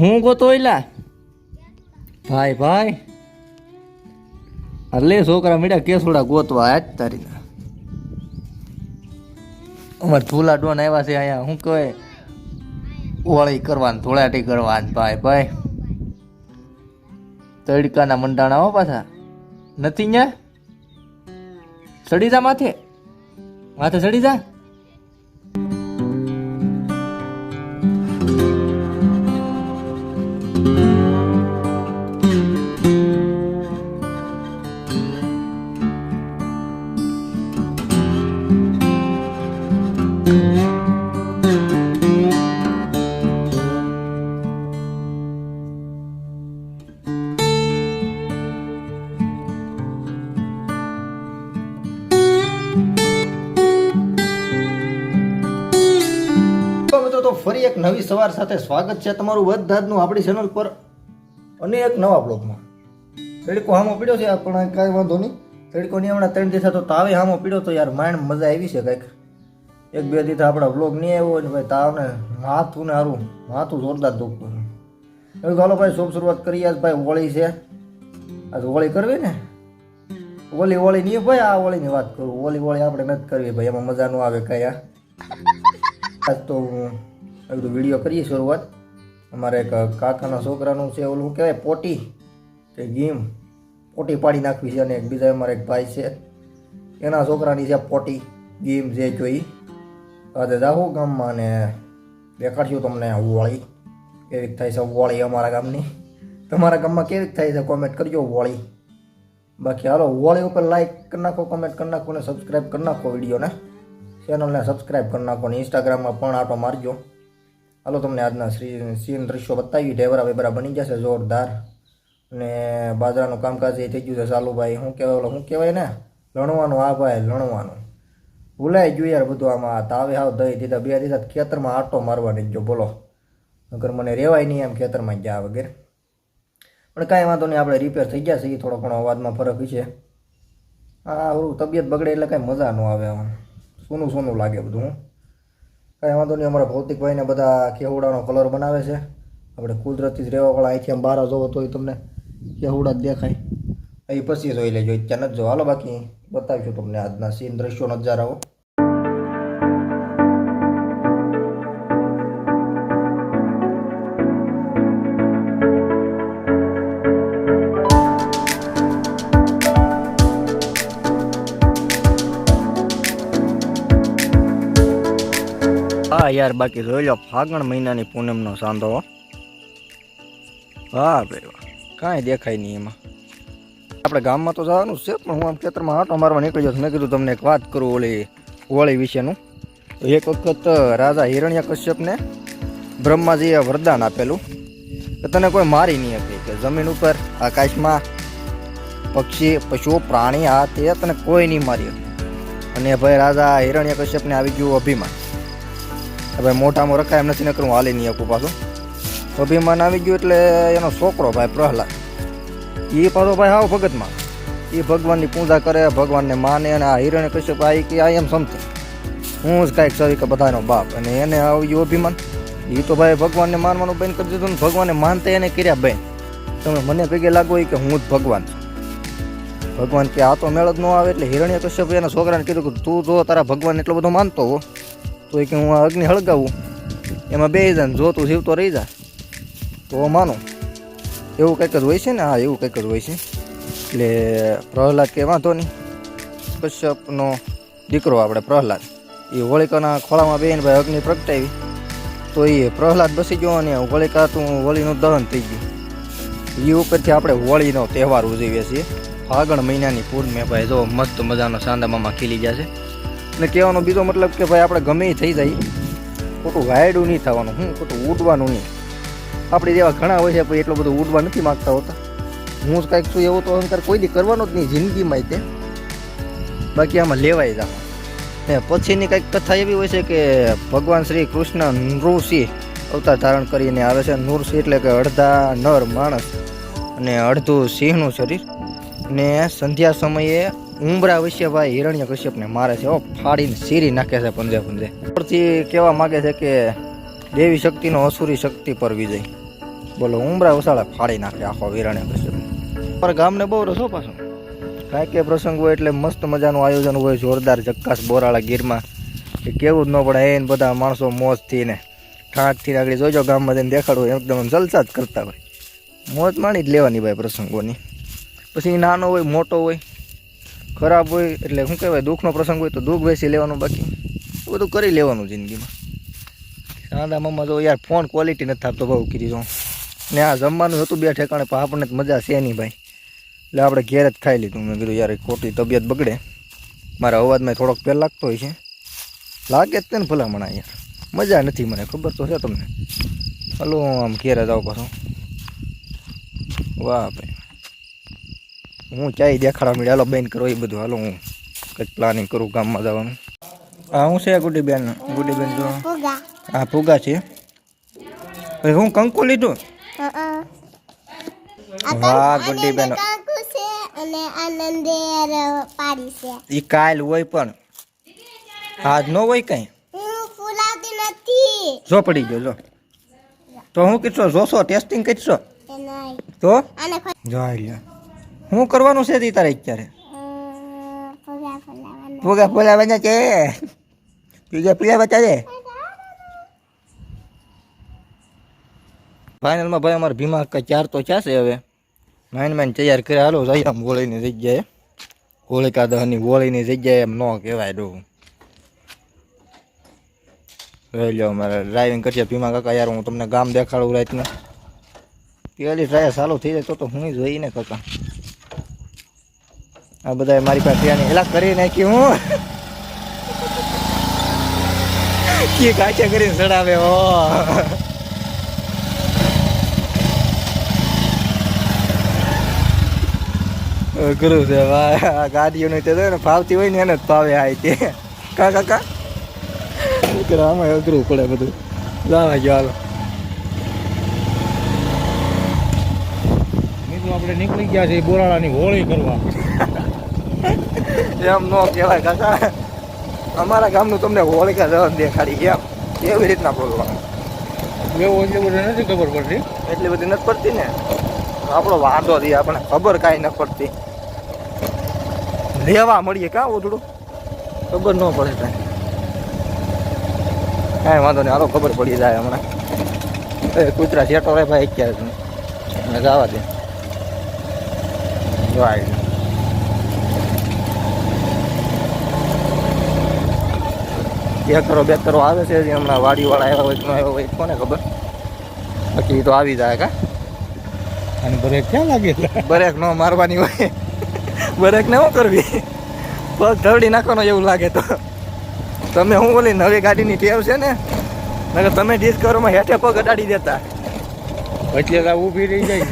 હું ગોતો એલા ભાઈ ભાઈ. અલે છોકરા મીડા કેસોડા ગોતવા આજ તારી અમાર ધૂલા ડોન આવ્યા છે અહીંયા શું કહે ઓળી કરવાનું, ધોળાટી કરવાનું, ભાઈ ભાઈ. તડકાના મંડાણા હો પાછા. નથી ત્યાં ચડી જા માથે. માથે ચડી જા. મિત્રો, તો ફરી એક નવી સવાર સાથે સ્વાગત છે તમારું બધાનું આપણી ચેનલ પર અને એક નવા બ્લોગમાં તડકો હામો પીડ્યો છે પણ કાંઈ વાંધો નહીં. તડકો નહીં, હમણાં ત્રણ દિવસ તો તાવે હામો પીડ્યો તો યાર માઇન્ડ મજા આવી છે કંઈક. એક બે દિવસ આપણા બ્લોગ નહીં આવ્યો ને ભાઈ, તાવને માથું ને હારું, માથું જોરદાર દુખતું એવું ચાલો ભાઈ, શુભ શરૂઆત કરીએ. આજ ભાઈ હોળી છે. આજ હોળી કરવી ને? હોળી હોળી નહીં ભાઈ, આ હોળીની વાત કરું. હોળી હોળી આપણે નથી કરવી ભાઈ, એમાં મજા ન આવે કઈ આ તો આ બધું વીડિયો કરીએ શરૂઆત. અમારે એક કાકાના છોકરાનું છે, ઓલું કહેવાય, પોટી. કે ગેમ. પોટી પાડી નાખવી છે અને એક બીજા અમારે એક ભાઈ છે. એના છોકરાની છે પોટી ગેમ જે જોઈ આજે જાઉં ગામમાં અને દેખાડશું તમને હોળી કેવીક થાય છે હોળી અમારા ગામની. તમારા ગામમાં કેવી થાય છે કોમેન્ટ કરજો હોળી બાકી હાલો હોળી ઉપર લાઈક કરી નાખો કોમેન્ટ કરી નાખો ને સબસ્ક્રાઈબ કરી નાખો વિડીયોને ચેનલને સબસ્ક્રાઈબ કરી નાખો ને ઇન્સ્ટાગ્રામમાં પણ આટો મારજો. હાલો, તમને આજના શ્રી સીન દ્રશ્યો બતાવી ઢેબરા વેબરા બની જશે, જોરદાર. ને બાજરાનું કામકાજ એ થઈ ગયું છે ચાલુ ભાઈ. શું કહેવાય, ઓલો શું કહેવાય ને? લણવાનું, આ ભાઈ, લણવાનું. ભૂલાઈ ગયું યાર બધું આમાં. તાવે હાવ દઈ દીધા. બે દીધા ખેતરમાં આટો મારવા નહીં જો બોલો. અગર મને રહેવાય નહીં એમ ખેતરમાં ગયા વગેરે. પણ કાંઈ વાંધો નહીં, આપણે રિપેર થઈ ગયા છે એ થોડો ઘણો અવાજમાં ફરક છે. ઓલું તબિયત બગડે એટલે કાંઈ મજા ન આવે આમ. સોનું સોનું લાગે બધું, હું. કાંઈ વાંધો નહીં, અમારા ભૌતિકભાઈને બધા કેહુડાનો કલર બનાવે છે. આપણે કુદરતી જ રહેવાવાળા અહીંથી આમ બહાર જોવો તોય તમને કેહુડા જ દેખાય. અહીં પછી જોઈ લેજો, અત્યારે નથી જો હાલો બાકી, બતાવીશું તમને આજના સીન દ્રશ્યો, નજારાઓ. યાર, બાકી જોઈ લો, ફાગણ મહિનાની પૂનમનો સાંધો હા. ભાઈ કાંઈ દેખાય નહીં એમાં. આપણે ગામમાં તો જવાનું છે, પણ હું આમ ખેતરમાં આંટો મારવા નીકળી તો મેં કીધું તમને એક વાત કરું ઓલી હોળી વિશેનું. તો એક વખત રાજા હિરણ્ય કશ્યપને બ્રહ્માજીએ વરદાન આપેલું કે તને કોઈ મારી નહીં શકે કે જમીન ઉપર, આકાશમાં પક્ષી, પશુઓ, પ્રાણી આ તે તને કોઈ નહીં મારી અને ભાઈ રાજા હિરણ્ય કશ્યપને આવી ગયું અભિમાન. હવે મોટામાં રખાય એમ નથી, નકર હું હાલી નહીં આપું પાછું. અભિમાન આવી ગયું એટલે એનો છોકરો ભાઈ પ્રહલાદ. એ પાછો ભાઈ હાવ ભગતમાં. એ ભગવાનની પૂજા કરે, ભગવાનને માને અને આ હિરણ્ય કશ્યપ આ કે આઈ એમ સમથિંગ હું જ કાંઈક સરી કે બધાનો બાપ. અને એને આવ્યું અભિમાન. એ તો ભાઈ ભગવાનને માનવાનું બંધ કરી દીધું ને ભગવાનને માનતા એને કર્યા બેન તમે મને ભેગે લાગો કે હું જ ભગવાન ભગવાન કે આ તો મેળ જ ન આવે એટલે હિરણ્ય કશ્યપ એના છોકરાને કીધું કે તું જો તારા ભગવાન એટલો બધો માનતો હો. તો એ કે હું આ અગ્નિ હળગાવું. એમાં બે જાય જો તું જીવતો રહી જા. તો માનો, એવું કંઈક જ હોય છે ને? હા, એવું કંઈક જ હોય છે. એટલે પ્રહલાદ કે વાંધો નહીં. કશ્યપનો દીકરો આપણે પ્રહલાદ. એ હોળિકાના ખોળામાં બેન ભાઈ અગ્નિ પ્રગટાવી. તો એ પ્રહલાદ બસી ગયો અને હોળિકા તું હોળીનું દહન થઈ ગયું. એ ઉપરથી આપણે હોળીનો તહેવાર ઉજવીએ છીએ. ફાગણ મહિનાની પૂર્ણિમે ભાઈ જો મસ્ત મજાનો સાંદામામાં ખીલી ગયા છે. અને કહેવાનો બીજો મતલબ કે ભાઈ આપણે ગમે થઈ જાય. ખોટું વાયડું નહીં થવાનું, હું ખોટું ઉડવાનું નહીં. આપણે જેવા ઘણા હોય છે, પણ એટલું બધું ઉડવા નથી માગતા હોતા. હું જ કાંઈક છું, એવો તો અહંકાર કોઈ દી કરવાનો જ નહીં, જિંદગીમાં તે. બાકી આમાં લેવાય જા ને પછીની કંઈક કથા એવી હોય છે કે ભગવાન શ્રી કૃષ્ણ નૃસિંહ અવતાર ધારણ કરીને આવે છે. નૃસિંહ એટલે કે અડધા નર માણસ અને અડધું સિંહનું શરીર. ને સંધ્યા સમયે ઉંબરા વિશે ભાઈ હિરણ્ય કશ્યપને મારે છે ઓ ફાડીને સીરી નાખે છે પંજે પંજે. ઉપરથી કહેવા માગે છે કે દેવી શક્તિનો અસુરી શક્તિ પર વિજય. બોલો ઉમરા ઉસાળા ફાડી નાખે આખો હિરણ્ય કશ્યપ. પર ગામને બહુ રસો પાછો. કાંઈ કે પ્રસંગ હોય એટલે મસ્ત મજાનું આયોજન હોય જોરદાર જક્કાસ બોરાળા ગીરમાં. કે કેવું જ ન પડે એને બધા માણસો મોજથી ને ઠાઠથી આગળ જોજો ગામમાં જઈને દેખાડવું એકદમ જલસા જ કરતા હોય. મોજ માણી જ લેવાની ભાઈ પ્રસંગોની. પછી નાનો હોય મોટો હોય ખરાબ હોય એટલે શું કહેવાય, દુઃખનો પ્રસંગ હોય તો દુઃખ બેસી લેવાનું બાકી. એ બધું કરી લેવાનું જિંદગીમાં. સાંદા મમ્મા તો યાર ફોન ક્વોલિટી નથી થતો બહુ, કીધી જો. ને આ જમવાનું હતું બે ઠેકાણે, પણ આપણને મજા છે નહીં ભાઈ. એટલે આપણે ઘેર જ ખાઈ લીધું. મેં કીધું, યાર ખોટી તબિયત બગડે. મારા અવાજમાં થોડોક પહેલ લાગતો હોય છે. લાગે જ તે ને ભલામણા યાર. મજા નથી મને, ખબર તો છે તમને. હલો, આમ ઘેર જ આવો પાછો. વાહ ભાઈ. હું ચાય દેખાડા મળ્યા? હાલો બેન કરો એ બધું. હાલો હું કંઈક પ્લાનિંગ કરું ગામમાં જવાનું. હા હું છે ગુડી બેન ગુડી બેન જો હા ફુગા છે. અરે હું કંકુ લીધું? વાહ ગુડી બેન એ કાલ હોય પણ આજ ન હોય કઈ? હું જો પડી ગયો જો. તો હું કીધો જોશો ટેસ્ટિંગ કરશો. તો? જાય હું કરવાનું છે તારે અત્યારે? ફુગા ફુલાવાના છે. પીજા પીલા બતાવે ફાઇનલમાં ભાઈ અમારે ભીમા કઈ ચાર તો છે હવે. માઇન માઇન તૈયાર કરે હાલો, જઈએ આમ હોળીની જગ્યાએ. હોળિકા દહની હોળીની જગ્યાએ એમ ન કહેવાય ડું રહી લો મારે ડ્રાઇવિંગ કરશે ભીમા કાકા યાર, હું તમને ગામ દેખાડું રાતના. પહેલી ટ્રાય ચાલુ થઈ જાય તો તો હું જોઈને કાકા. આ બધા મારી પાસે ત્યાંની એલા કરી નાખી હું. કે કાચા કરીને ચડાવે, હો. અઘરું છે આ ગાડીઓની તો ને ફાવતી હોય ને એને જ ફાવે આ તે કા કાકા આમાં અઘરું પડે બધું. લાવા ગયો હાલો. આપણે નીકળી ગયા છે બોરાળાની હોળી કરવા. એમ ન કહેવાય કાકા. અમારા ગામનું તમને હોળકા દહન દેખાડી એમ એવી રીતના બોલવાનું? એવું એટલે બધું નથી ખબર પડતી. એટલી બધી નથી પડતી ને? આપણો વાંધો થી આપણે ખબર કાંઈ ન પડતી. લેવા મળીએ કાં ઓધડું? ખબર ન પડે કાંઈ. કાંઈ વાંધો નહીં હાલો ખબર પડી જાય હમણાં. એ કૂતરા શેટો રે ભાઈ ક્યારે જવા દે. જો આવી બે કરો બે કરો આવે છે જે હમણાં વાડીવાળા આવ્યા હોય ન આવ્યા હોય કોને ખબર? બાકી તો આવી જાય કા? અને બ્રેક ક્યાં લાગે? બરેક ન મારવાની હોય. બરેક ને શું કરવી? પગ ધરડી નાખવાનો એવું લાગે તો. તમે હું બોલી નવી ગાડીની ટેવ છે ને નકર તમે ડિસ્કવરમાં હેઠે પગ અડાડી દેતા. એટલે ઊભી રહી જાય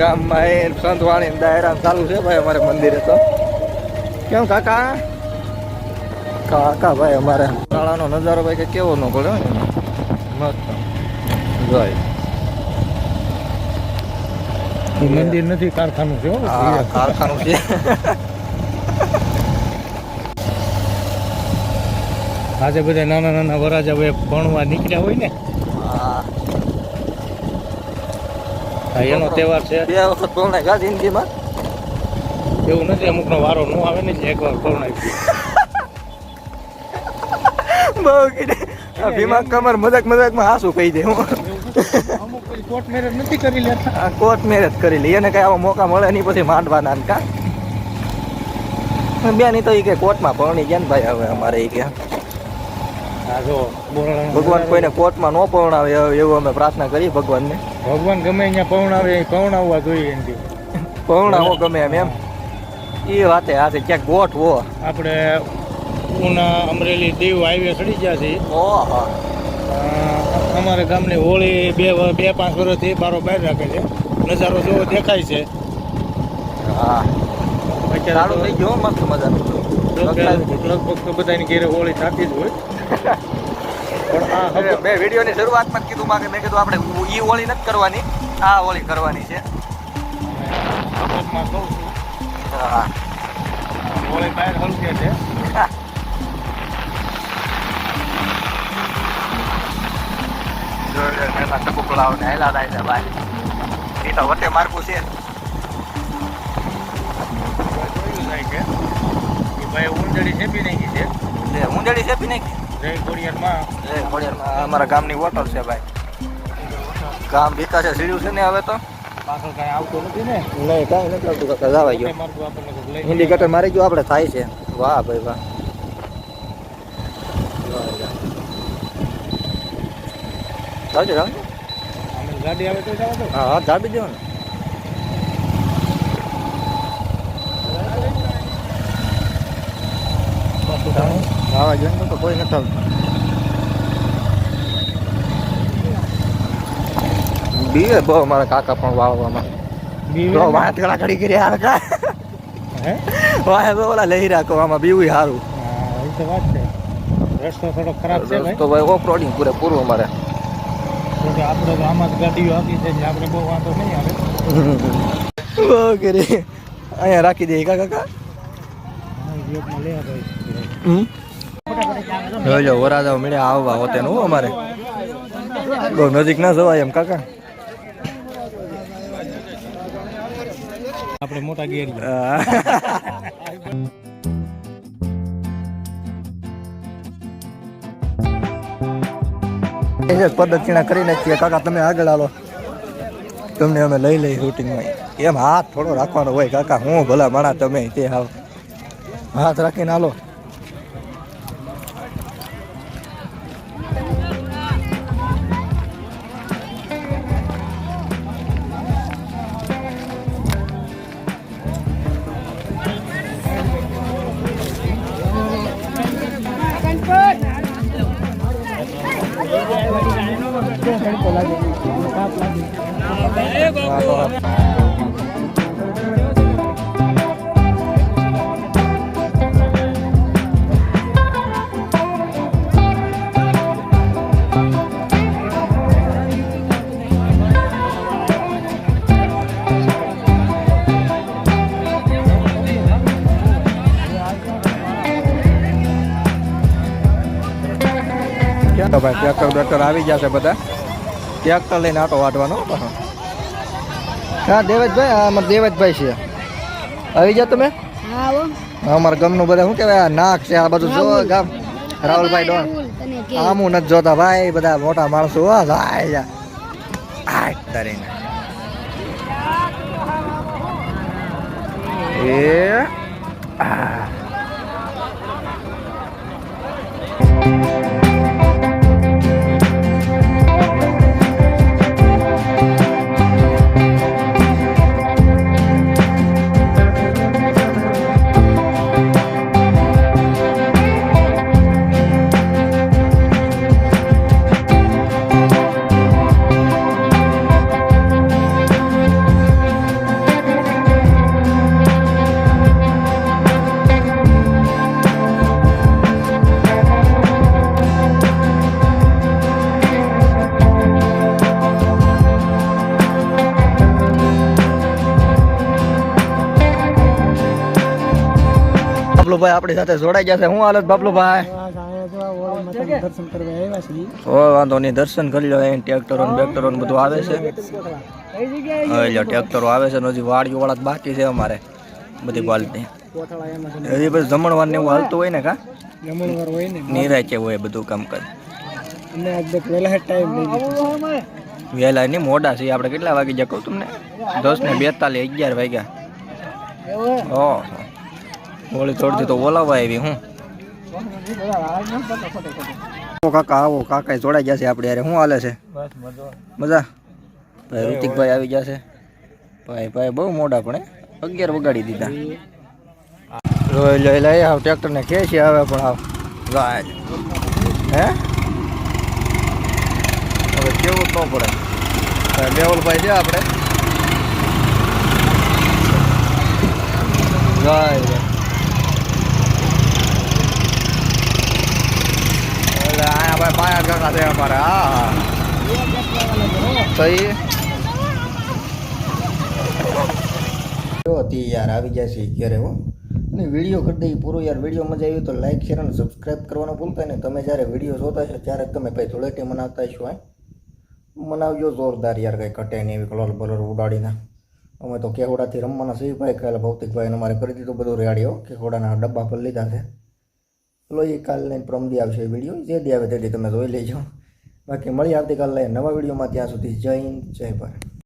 ગામમાં એ સંતવાણી ડાયરા ચાલુ છે ભાઈ અમારે મંદિરે તો. કેમ કાકા? કાકા ભાઈ અમારે? શાળાનો નજારો ભાઈ કે કેવો ન પડે મસ્ત. જોઈ મંદિર નથી કારખાનું છે કારખાનું છે. આજે બધા નાના નાના વરાજા હવે ભણવા નીકળ્યા હોય ને. એનો તહેવાર છે. બે વખત ગા જિંદગીમાં એવું નથી અમુકનો વારો ન આવે ને એક એકવાર પરણાવી બહુ કીધે ભીમા કમર મજાક મજાકમાં હાસું કહી દે હું. કોર્ટ મેરેજ નથી કરી લેતા? કોર્ટ મેરેજ કરી લે એને કઈ આવા મોકા મળે નહીં પછી માંડવાના ને કા? બેન તો એ કે કોર્ટમાં પરણી ગયા ને ભાઈ હવે અમારે એ કે. આ જો બોરાળાનો ભગવાન કોઈને કોર્ટમાં ન પરણાવે એવું અમે પ્રાર્થના કરી ભગવાનને. ભગવાન ગમે અહીંયા પવણાવે પવણાવવા જોઈએ એનથી પરણાવો ગમે એમ એમ. એ વાતે હાથે ક્યાંક ગોઠવો. આપણે ઉના અમરેલી દીવ હાઈવે ચડી ગયા છે. અમારા ગામની હોળી બે બે પાંચ વર્ષથી બારો બહાર રાખે છે. નજારો જેવો દેખાય છે. લગભગ તો બધાની ઘેરે હોળી થતી જ હોય. પણ મેં વિડીયોની શરૂઆતમાં જ કીધું માં કીધું આપણે ઈ હોળી નથી કરવાની આ હોળી કરવાની છે. હોળી બહાર હલકે છે. એમાં ટપુકલાવ ને હેલા થાય છે ભાઈ એ તો વચ્ચે માર્ગું છે ભાઈ ઊંધડી છેપી નાખી છે લે ઊંધેડી છેપી નાખી જય ખોડિયારમાં અમારા ગામની વોટર છે ભાઈ ગામ બીતા છે સીડ્યું છે ને હવે તો પાછળ કાંઈ આવતું નથી ને નહીં કાંઈ નથી આવતું કાકા જવા ગયો મારતું આપણને કંઈક લઈ ઇન્ડિકેટર મારી ગયો આપણે થાય છે. વાહ ભાઈ વાહ. ચાલજો ચાલજો ગાડી આવે તો જાવ હા હા દાબી દેવાનું. આવા જોઈએ તો કોઈ નથી આવતું. બીવે બહુ મારા કાકા પણ વાવવામાં. તો વાત ઘણા ઘડી કરી આવે કા? વાહ ઓલા લઈ રાખો આમાં બીવું સારું હા તો વાત છે. રસ્તો થોડો ખરાબ છે ભાઈ. તો ભાઈ ઓફ રોડિંગ પૂરે પૂરું અમારે. તો આપણે તો આમાં જ ગાડીઓ આપી છે એટલે આપણે બહુ વાંધો નહીં આવે. બહુ અહીંયા રાખી દઈએ કાકા? કાકા લો વરાજા મળ્યા આવવા હોતે નું અમારે. બહુ નજીક ના જવાય એમ કાકા. આપણે મોટા ગેર એ પદ્ધતિના કરી નાખીએ. કાકા, તમે આગળ હાલો. તમને અમે લઈ લઈ રૂટિંગમાં એમ હાથ થોડો રાખવાનો હોય, કાકા. હું ભલા માણા તમે તે હાવ. હાથ રાખીને હાલો. ક્યાં તો ભાઈ ટ્રેક્ટર બેક્ટર આવી ગયા છે બધા ટ્રેક્ટર લઈને આટો વાટવાનો. હા દેવજભાઈ હા અમારા દેવજભાઈ છે. આવી ગયા તમે? અમારા ગામનું બધા શું કહેવાય નાક છે આ બધું જો ગામ. રાહુલભાઈ ડોન. આમ હું નથી જોતા ભાઈ બધા મોટા માણસો જા. એ આ. બાબલુભાઈ આપણી સાથે જોડાઈ ગયા છે. હું હાલત બાબલુભાઈ ઓ વાંધો નહીં. દર્શન કરી લો અહીં. ટ્રેક્ટરો બેક્ટરો બધું આવે છે. લ્યો ટ્રેક્ટરો આવે છે હજી વાડીઓ વાળા બાકી છે અમારે. બધી ક્વોલિટી. હજી પછી જમણવાર ને એવું હાલતું હોય ને કા? જમણવાર હોય ને. નિરાચે હોય બધું કામકાજ વહેલા ટાઈમ વહેલા નહીં મોડા છે. આપણે કેટલા વાગે જાય કહું તમને? દસ ને બેતાલીસ અગિયાર વાગ્યા. ઓહો હોળી થોડી તો બોલાવવા આવી હું? કાકા આવો કાકા જોડાઈ ગયા છે આપણે યાર. શું હાલે છે? મજા? ભાઈ ઋતિકભાઈ આવી ગયા છે. ભાઈ ભાઈ બહુ મોડા પણ અગિયાર વગાડી દીધા. લોહી લઈ લઈ આવ ટ્રેક્ટરને કે છે આવે પણ આવ. ગાય હે? હવે કેવું ન પડે. ભાઈ મેહુલભાઈ છે આપણે. ગાય એટલે આયા ભાઈ પાયા કાકા છે અમારે હા તો એ જો હતી યાર આવી જાય છે ઘરે હો અને વીડિયો કરી દઈએ પૂરો યાર, વીડિયો મજા આવી તો લાઈક શેર અને સબસ્ક્રાઈબ કરવાનું ભૂલતા નહીં. તમે જ્યારે વીડિયો જોતા છો ત્યારે તમે ભાઈ ધૂળેટી મનાવતા છો હે? મનાવજો જોરદાર યાર, કંઈ ઘટે નહીં એવી કલર બલર ઉડાડીને. અમે તો કેવડાથી રમવાના સહી ભાઈ, કાલે ભૌતિકભાઈને અમારે કરી દીધું બધું રેડીઓ કેવડાના ડબ્બા પર લીધા છે. ચલો એ પ્રોમ દી આવશે વીડિયો જે દી આવે તે તમે જોઈ લેજો. બાકી મળી આવતીકાલે નવા વિડીયોમાં ત્યાં સુધી જય હિન્દ, જય ભારત.